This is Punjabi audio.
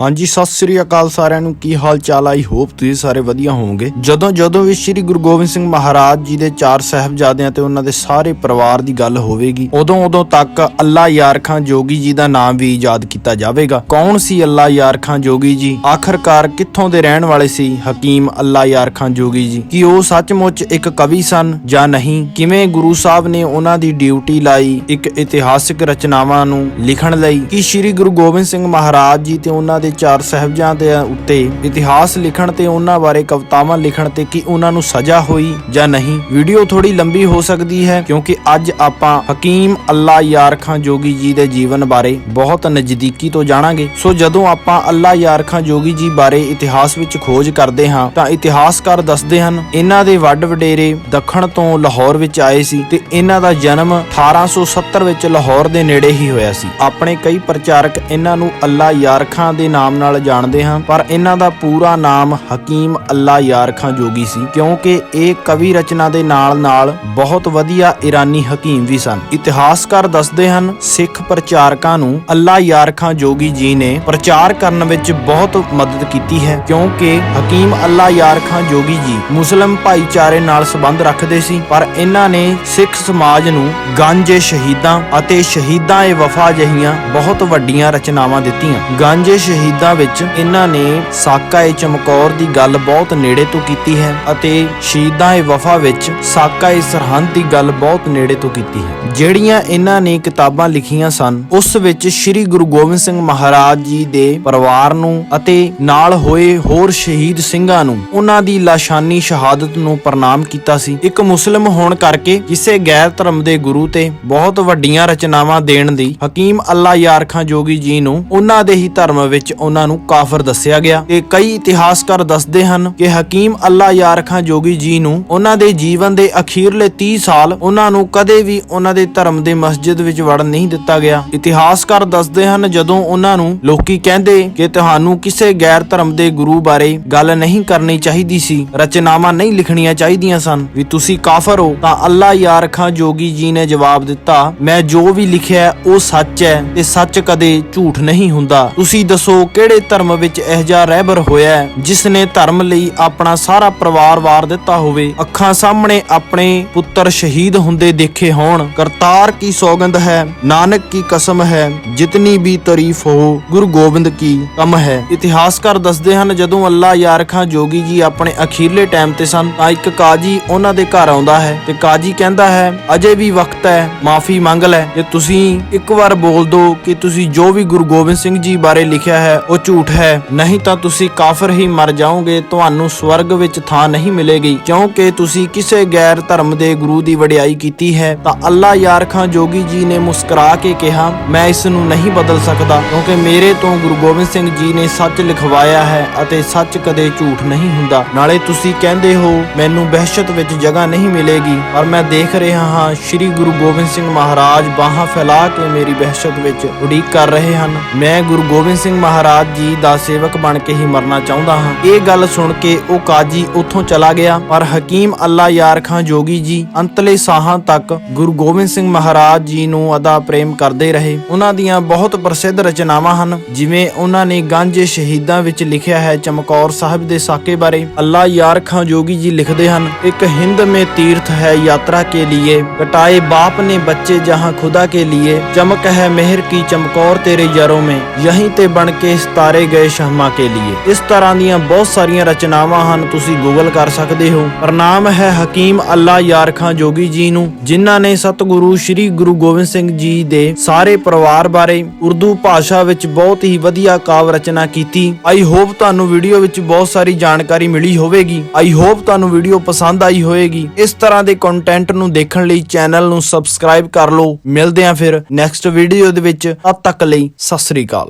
ਹਾਂਜੀ, ਸਤਿ ਸ੍ਰੀ ਅਕਾਲ ਸਾਰਿਆਂ ਨੂੰ। ਕੀ ਹਾਲ ਚਾਲ ਆਈ ਹੋਪ ਤੁਸੀਂ ਸਾਰੇ ਵਧੀਆ ਹੋਵੋਗੇ। ਜਦੋਂ ਜਦੋਂ ਵੀ ਸ੍ਰੀ ਗੁਰੂ ਗੋਬਿੰਦ ਸਿੰਘ ਮਹਾਰਾਜ ਜੀ ਦੇ ਚਾਰ ਸਾਹਿਬਜ਼ਾਦਿਆਂ ਤੇ ਉਹਨਾਂ ਦੇ ਸਾਰੇ ਪਰਿਵਾਰ ਦੀ ਗੱਲ ਹੋਵੇਗੀ, ਉਦੋਂ ਉਦੋਂ ਤੱਕ ਅੱਲਾ ਯਾਰ ਖਾਂ ਜੋਗੀ ਜੀ ਦਾ ਨਾਮ ਵੀ ਯਾਦ ਕੀਤਾ ਜਾਵੇਗਾ। ਕੌਣ ਸੀ ਅੱਲਾ ਯਾਰ ਖਾਂ ਜੋਗੀ ਜੀ? ਆਖਰਕਾਰ ਕਿੱਥੋਂ ਦੇ ਰਹਿਣ ਵਾਲੇ ਸੀ ਹਕੀਮ ਅੱਲਾ ਯਾਰ ਖਾਂ ਜੋਗੀ ਜੀ? ਕੀ ਉਹ ਸੱਚਮੁੱਚ ਇੱਕ ਕਵੀ ਸਨ ਜਾਂ ਨਹੀਂ? ਕਿਵੇਂ ਗੁਰੂ ਸਾਹਿਬ ਨੇ ਉਹਨਾਂ ਦੀ ਡਿਊਟੀ ਲਾਈ, ਇੱਕ ਇਤਿਹਾਸਿਕ ਰਚਨਾਵਾਂ ਨੂੰ ਲਿਖਣ ਲਈ? ਕਿ ਸ੍ਰੀ ਗੁਰੂ ਗੋਬਿੰਦ ਸਿੰਘ ਮਹਾਰਾਜ ਜੀ ਤੇ ਉਹਨਾਂ ਦੇ ਚਾਰ ਸਾਹਿਬਜ਼ਾਦਿਆਂ ਉੱਤੇ ਇਤਿਹਾਸ ਲਿਖਣ ਤੇ ਉਹਨਾਂ ਬਾਰੇ ਕਵਿਤਾਵਾਂ ਲਿਖਣ ਤੇ ਕੀ ਉਹਨਾਂ ਨੂੰ ਸਜ਼ਾ ਹੋਈ ਜਾਂ ਨਹੀਂ? ਵੀਡੀਓ ਥੋੜੀ ਲੰਬੀ ਹੋ ਸਕਦੀ ਹੈ ਕਿਉਂਕਿ ਅੱਜ ਆਪਾਂ ਹਕੀਮ ਅੱਲਾ ਯਾਰ ਖਾਂ ਜੋਗੀ ਜੀ ਦੇ ਜੀਵਨ ਬਾਰੇ ਬਹੁਤ ਨਜ਼ਦੀਕੀ ਤੋਂ ਜਾਣਾਂਗੇ। ਸੋ ਜਦੋਂ ਆਪਾਂ ਅੱਲਾ ਯਾਰ ਖਾਂ ਜੋਗੀ ਜੀ ਬਾਰੇ ਇਤਿਹਾਸ ਵਿੱਚ ਖੋਜ ਕਰਦੇ ਹਾਂ, ਤਾਂ ਇਤਿਹਾਸਕਾਰ ਦੱਸਦੇ ਹਨ, ਇਹਨਾਂ ਦੇ ਵੱਡ ਵਡੇਰੇ ਦੱਖਣ ਤੋਂ ਲਾਹੌਰ ਵਿੱਚ ਆਏ ਸੀ ਤੇ ਇਹਨਾਂ ਦਾ ਜਨਮ 1870 ਵਿੱਚ ਲਾਹੌਰ ਦੇ ਨੇੜੇ ਹੀ ਹੋਇਆ ਸੀ। ਆਪਣੇ ਕਈ ਪ੍ਰਚਾਰਕ ਇਹਨਾਂ ਨੂੰ ਅੱਲਾ ਯਾਰ ਖਾਂ ਦੇ ਨਾਮ ਨਾਲ ਜਾਣਦੇ ਹਾਂ, ਪਰ ਇਹਨਾਂ ਦਾ ਪੂਰਾ ਨਾਮ ਹਕੀਮ ਅੱਲਾ ਯਾਰ ਖਾਂ ਜੋਗੀ ਸੀ, ਕਿਉਂਕਿ ਇਹ ਕਵੀ ਰਚਨਾ ਦੇ ਨਾਲ-ਨਾਲ ਬਹੁਤ ਵਧੀਆ ਈਰਾਨੀ ਹਕੀਮ ਵੀ ਸਨ। ਇਤਿਹਾਸਕਾਰ ਦੱਸਦੇ ਹਨ, ਸਿੱਖ ਪ੍ਰਚਾਰਕਾਂ ਨੂੰ ਅੱਲਾ ਯਾਰ ਖਾਂ ਜੋਗੀ ਜੀ ਨੇ ਪ੍ਰਚਾਰ ਕਰਨ ਵਿੱਚ ਬਹੁਤ ਮਦਦ ਕੀਤੀ ਹੈ, ਕਿਉਂਕਿ ਹਕੀਮ ਅੱਲਾ ਯਾਰ ਖਾਂ ਜੋਗੀ ਜੀ ਮੁਸਲਮ ਭਾਈਚਾਰੇ ਨਾਲ ਸੰਬੰਧ ਰੱਖਦੇ ਸੀ, ਪਰ ਇਹਨਾਂ ਨੇ ਸਿੱਖ ਸਮਾਜ ਨੂੰ ਗਾਂਜੇ ਸ਼ਹੀਦਾਂ ਅਤੇ ਸ਼ਹੀਦਾਂ ਏ ਵਫਾ ਜਹੀਆਂ ਬਹੁਤ ਵੱਡੀਆਂ ਰਚਨਾਵਾਂ ਦਿੱਤੀਆਂ। ਗਾਂਜੇ ਸ਼ਹੀਦ ਸ਼ਹੀਦਾਂ ਵਿੱਚ ਇਹਨਾਂ ਨੇ ਸਾਕਾ ਏ ਚਮਕੌਰ ਦੀ ਗੱਲ ਬਹੁਤ ਨੇੜੇ ਤੋਂ ਕੀਤੀ ਹੈ ਅਤੇ ਸ਼ਹੀਦਾਂ ਏ ਵਫਾ ਵਿੱਚ ਸਾਕਾ ਏ ਸਰਹੰਦ ਦੀ ਗੱਲ ਬਹੁਤ ਨੇੜੇ ਤੋਂ ਕੀਤੀ ਹੈ। ਜਿਹੜੀਆਂ ਇਹਨਾਂ ਨੇ ਕਿਤਾਬਾਂ ਲਿਖੀਆਂ ਸਨ, ਉਸ ਵਿੱਚ ਸ੍ਰੀ ਗੁਰੂ ਗੋਬਿੰਦ ਸਿੰਘ ਮਹਾਰਾਜ ਜੀ ਦੇ ਪਰਿਵਾਰ ਨੂੰ ਅਤੇ ਨਾਲ ਹੋਏ ਹੋਰ ਸ਼ਹੀਦ ਸਿੰਘਾਂ ਨੂੰ ਉਹਨਾਂ ਦੀ ਲਾਸ਼ਾਨੀ ਸ਼ਹਾਦਤ ਨੂੰ ਪ੍ਰਣਾਮ ਕੀਤਾ ਸੀ। ਇੱਕ ਮੁਸਲਮ ਹੋਣ ਕਰਕੇ ਕਿਸੇ ਗੈਰ ਧਰਮ ਦੇ ਗੁਰੂ ਤੇ ਬਹੁਤ ਵੱਡੀਆਂ ਰਚਨਾਵਾਂ ਦੇਣ ਦੀ ਹਕੀਮ ਅੱਲਾ ਯਾਰ ਖਾਂ ਜੋਗੀ ਜੀ ਨੂੰ ਉਹਨਾਂ ਦੇ ਹੀ ਧਰਮ ਵਿੱਚ ਉਹਨਾਂ ਨੂੰ ਕਾਫਰ ਦੱਸਿਆ ਗਿਆ। ਤੇ ਕਈ ਇਤਿਹਾਸਕਾਰ ਦੱਸਦੇ ਹਨ ਕਿ ਹਕੀਮ ਅੱਲਾ ਯਾਰ ਖਾਂ ਜੋਗੀ ਜੀ ਨੂੰ ਉਹਨਾਂ ਦੇ ਜੀਵਨ ਦੇ ਅਖੀਰਲੇ 30 ਸਾਲ ਉਹਨਾਂ ਨੂੰ ਕਦੇ ਵੀ ਉਹਨਾਂ ਦੇ ਧਰਮ ਦੇ ਮਸਜਿਦ ਵਿੱਚ ਵੜਨ ਨਹੀਂ ਦਿੱਤਾ ਗਿਆ। ਇਤਿਹਾਸਕਾਰ ਦੱਸਦੇ ਹਨ ਜਦੋਂ ਉਹਨਾਂ ਨੂੰ ਲੋਕੀ ਕਹਿੰਦੇ ਕਿ ਤੁਹਾਨੂੰ ਕਿਸੇ ਗੈਰ ਧਰਮ ਦੇ ਗੁਰੂ ਬਾਰੇ ਗੱਲ ਨਹੀਂ ਕਰਨੀ ਚਾਹੀਦੀ ਸੀ, ਰਚਨਾਵਾਂ ਨਹੀਂ ਲਿਖਣੀਆਂ ਚਾਹੀਦੀਆਂ ਸਨ। ਵੀ ਤੁਸੀਂ ਕਾਫਰ ਹੋ ਤਾਂ ਅੱਲਾ ਯਾਰ ਖਾਂ ਜੋਗੀ ਜੀ ਨੇ ਜਵਾਬ ਦਿੱਤਾ, ਮੈਂ ਜੋ ਵੀ ਲਿਖਿਆ ਉਹ ਸੱਚ ਹੈ ਤੇ ਸੱਚ ਕਦੇ ਝੂਠ ਨਹੀਂ ਹੁੰਦਾ। ਤੁਸੀਂ ਦੱਸੋ ਕਿਹੜੇ ਧਰਮ ਵਿੱਚ ਇਹ ਜਿਹਾ ਰਹਿਬਰ ਹੋਇਆ ਹੈ, ਜਿਸ ਨੇ ਧਰਮ ਲਈ ਆਪਣਾ ਸਾਰਾ ਪਰਿਵਾਰ ਵਾਰ ਦਿੱਤਾ ਹੋਵੇ? ਅੱਖਾਂ ਸਾਹਮਣੇ ਆਪਣੇ ਪੁੱਤਰ ਸ਼ਹੀਦ ਹੁੰਦੇ ਦੇਖੇ ਹੋਣ। ਕਰਤਾਰ ਕੀ ਸੌਗੰਧ ਹੈ? ਨਾਨਕ ਕੀ ਕਸਮ ਹੈ? ਜਿਤਨੀ ਵੀ ਤਾਰੀਫ ਹੋ ਗੁਰੂ ਗੋਬਿੰਦ ਕੀ ਕਮ ਹੈ? ਇਤਿਹਾਸਕਾਰ ਦੱਸਦੇ ਹਨ ਜਦੋਂ ਅੱਲਾ ਯਾਰ ਖਾਂ ਜੋਗੀ ਜੀ ਆਪਣੇ ਅਖੀਰਲੇ ਟਾਈਮ ਤੇ ਸਨ ਤਾਂ ਇੱਕ ਕਾਜੀ ਉਹਨਾਂ ਦੇ ਘਰ ਆਉਂਦਾ ਹੈ ਤੇ ਕਾਜੀ ਕਹਿੰਦਾ ਹੈ ਅਜੇ ਵੀ ਵਕਤ ਹੈ ਮਾਫੀ ਮੰਗ ਲੈ। ਜੇ ਤੁਸੀਂ ਇੱਕ ਵਾਰ ਬੋਲ ਦਿਓ ਕਿ ਤੁਸੀਂ ਜੋ ਵੀ ਗੁਰੂ ਗੋਬਿੰਦ ਸਿੰਘ ਜੀ ਬਾਰੇ ਲਿਖਿਆ ਹੈ ਉਹ ਝੂਠ ਹੈ। ਨਹੀਂ ਤਾਂ ਤੁਸੀਂ ਕਾਫਰ ਹੀ ਮਰ ਜਾਓਗੇ, ਤੁਹਾਨੂੰ ਸਵਰਗ ਵਿੱਚ ਥਾਂ ਨਹੀਂ ਮਿਲੇਗੀ। ਕਿਉਂਕਿ ਤੁਸੀਂ ਕਿਸੇ ਗੈਰ ਧਰਮ ਦੇ ਗੁਰੂ ਦੀ ਵਡਿਆਈ ਕੀਤੀ ਹੈ, ਤਾਂ ਅੱਲਾ ਯਾਰ ਖਾਂ ਜੋਗੀ ਜੀ ਨੇ ਮੁਸਕਰਾ ਕੇ ਕਿਹਾ, ਮੈਂ ਇਸ ਨੂੰ ਨਹੀਂ ਬਦਲ ਸਕਦਾ, ਕਿਉਂਕਿ ਮੇਰੇ ਤੋਂ ਗੁਰੂ ਗੋਬਿੰਦ ਸਿੰਘ ਜੀ ਨੇ ਸੱਚ ਲਿਖਵਾਇਆ ਹੈ ਅਤੇ ਸੱਚ ਕਦੇ ਝੂਠ ਨਹੀਂ ਹੁੰਦਾ। ਨਾਲੇ ਤੁਸੀਂ ਕਹਿੰਦੇ ਹੋ, ਮੈਨੂੰ ਵਹਿਸ਼ਤ ਵਿੱਚ ਜਗ੍ਹਾ ਨਹੀਂ ਮਿਲੇਗੀ, ਪਰ ਮੈਂ ਦੇਖ ਰਿਹਾ ਹਾਂ, ਸ੍ਰੀ ਗੁਰੂ ਗੋਬਿੰਦ ਸਿੰਘ ਮਹਾਰਾਜ ਬਾਹਾਂ ਫੈਲਾ ਕੇ ਮੇਰੀ ਵਹਿਸ਼ਤ ਵਿੱਚ ਉਡੀਕ ਕਰ ਰਹੇ ਹਨ। ਮੈਂ ਗੁਰੂ ਗੋਬਿੰਦ ਸਿੰਘ ਮਹਾਰਾਜ ਮਹਾਰਾਜ ਜੀ ਦਾ ਸੇਵਕ ਬਣ ਕੇ ਹੀ ਮਰਨਾ ਚਾਹੁੰਦਾ ਹਾਂ। ਇਹ ਗੱਲ ਸੁਣ ਕੇ ਉਹ ਕਾਜੀ ਉੱਥੋਂ ਚਲਾ ਗਿਆ, ਪਰ ਹਕੀਮ ਅੱਲਾ ਯਾਰ ਖਾਂ ਜੋਗੀ ਜੀ ਅੰਤਲੇ ਸਾਹਾਂ ਤੱਕ ਗੁਰੂ ਗੋਬਿੰਦ ਸਿੰਘ ਮਹਾਰਾਜ ਜੀ ਨੂੰ ਅਦਾ ਪ੍ਰੇਮ ਕਰਦੇ ਰਹੇ। ਉਹਨਾਂ ਦੀਆਂ ਬਹੁਤ ਪ੍ਰਸਿੱਧ ਰਚਨਾਵਾਂ ਹਨ, ਜਿਵੇਂ ਉਹਨਾਂ ਨੇ ਗਾਂਝੇ ਸ਼ਹੀਦਾਂ ਵਿੱਚ ਲਿਖਿਆ ਹੈ ਚਮਕੌਰ ਸਾਹਿਬ ਦੇ ਸਾਕੇ ਬਾਰੇ। ਅੱਲਾ ਯਾਰ ਖਾਂ ਜੋਗੀ ਜੀ ਲਿਖਦੇ ਹਨ, ਇੱਕ ਹਿੰਦ ਮੇ ਤੀਰਥ ਹੈ ਯਾਤਰਾ ਕੇ ਲਈ ਕਟਾਏ ਬਾਪ ਨੇ ਬੱਚੇ ਜਹਾਂ ਖੁਦਾ ਕੇ ਲਈ ਚਮਕ ਹੈ ਮਿਹਰ ਕੀ ਚਮਕੌਰ ਤੇਰੇ ਯਾਰੋਂ ਮੇ, ਯਹੀਂ ਤੇ ਬਣ ਸਤਾਰੇ ਗਏ ਸ਼ਹਮਾ ਕੇ ਲਈ ਇਸ ਤਰ੍ਹਾਂ ਦੀਆਂ ਬਹੁਤ ਸਾਰੀਆਂ ਰਚਨਾਵਾਂ ਹਨ, ਤੁਸੀਂ ਗੂਗਲ ਕਰ ਸਕਦੇ ਹੋ। ਪ੍ਰਣਾਮ ਹੈ ਹਕੀਮ ਅੱਲਾ ਯਾਰ ਖਾਂ ਜੋਗੀ ਜੀ ਨੂੰ, ਜਿਨ੍ਹਾਂ ਨੇ ਸਤਿਗੁਰੂ ਸ੍ਰੀ ਗੁਰੂ ਗੋਬਿੰਦ ਸਿੰਘ ਜੀ ਦੇ ਸਾਰੇ ਪਰਿਵਾਰ ਬਾਰੇ ਉਰਦੂ ਭਾਸ਼ਾ ਵਿੱਚ ਬਹੁਤ ਹੀ ਵਧੀਆ ਕਾਵ ਰਚਨਾ ਕੀਤੀ। ਆਈ ਹੋਪ ਤੁਹਾਨੂੰ ਵੀਡੀਓ ਵਿੱਚ ਬਹੁਤ ਸਾਰੀ ਜਾਣਕਾਰੀ ਮਿਲੀ ਹੋਵੇਗੀ। ਆਈ ਹੋਪ ਤੁਹਾਨੂੰ ਵੀਡੀਓ ਪਸੰਦ ਆਈ ਹੋਵੇਗੀ। ਇਸ ਤਰ੍ਹਾਂ ਦੇ ਕੰਟੈਂਟ ਨੂੰ ਦੇਖਣ ਲਈ ਚੈਨਲ ਨੂੰ ਸਬਸਕ੍ਰਾਈਬ ਕਰ ਲਓ। ਮਿਲਦੇ ਹਾਂ ਫਿਰ ਨੈਕਸਟ ਵੀਡੀਓ ਦੇ ਵਿੱਚ। ਤਦ ਤੱਕ ਲਈ ਸਤਿ ਸ੍ਰੀ ਅਕਾਲ।